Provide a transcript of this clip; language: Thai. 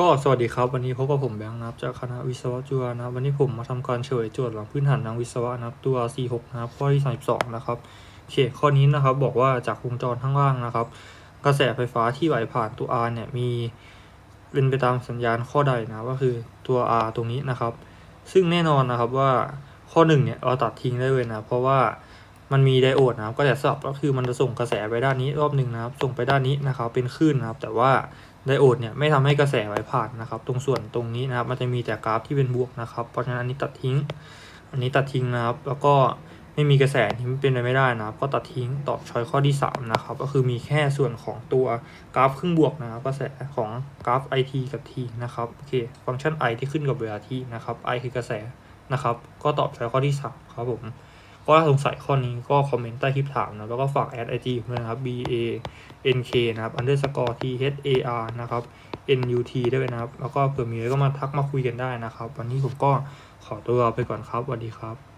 ก็สวัสดีครับ วันนี้พบกับผมแบงค์นะครับจากคณะวิศวะจุฬานะวันนี้ผมมาทำการเฉลยโจทย์หลักพื้นฐานทางวิศวะนะครับตัว C6 นะครับข้อที่32นะครับโอเคข้อนี้นะครับบอกว่าจากวงจรข้างล่างนะครับ กระแสไฟฟ้าที่ไหลผ่านตัว R เนี่ยมีเป็นไปตามสัญญาณข้อใดนะก็คือตัว R ตรงนี้นะครับ ซึ่งแน่นอนนะครับว่าข้อหนึ่งเนี่ยเราตัดทิ้งได้เลยนะเพราะว่า มันมีไดโอดนะครับกระแสสลับก็คือมันจะส่งกระแสไปด้านนี้รอบหนึ่งนะครับ ส่งไปด้านนี้นะครับ เป็นคลื่นนะครับ แต่ว่าไดโอดเนี่ยไม่ทำให้กระแสไหลผ่านนะครับ ตรงส่วนตรงนี้นะครับ มันจะมีแต่กราฟที่เป็นบวกนะครับ เพราะฉะนั้นอันนี้ตัดทิ้ง อันนี้ตัดทิ้งนะครับ แล้วก็ไม่มีกระแสที่เป็นไปไม่ได้นะครับ ก็ตัดทิ้งตอบช้อยข้อที่สามนะครับ ก็คือมีแค่ส่วนของตัวกราฟครึ่งบวกนะครับ กระแสของกราฟ IT กับ T นะครับ โอเค ฟังก์ชัน I ที่ขึ้นกับเวลา T นะครับ I คือกระแสนะครับ ก็ตอบช้อยข้อที่สามครับผม ก็ถ้าสงสัยข้อนี้ก็คอมเมนต์ใต้คลิปถามนะแล้วก็ฝากแอดไอจีด้วยนะครับ b a n k นะครับ underscore t h a r นะครับ n u t ด้วยนะครับ แล้วก็เผื่อมีอะไรก็มาทักมาคุยกันได้นะครับ วันนี้ผมก็ขอตัวไปก่อนครับสวัสดีครับ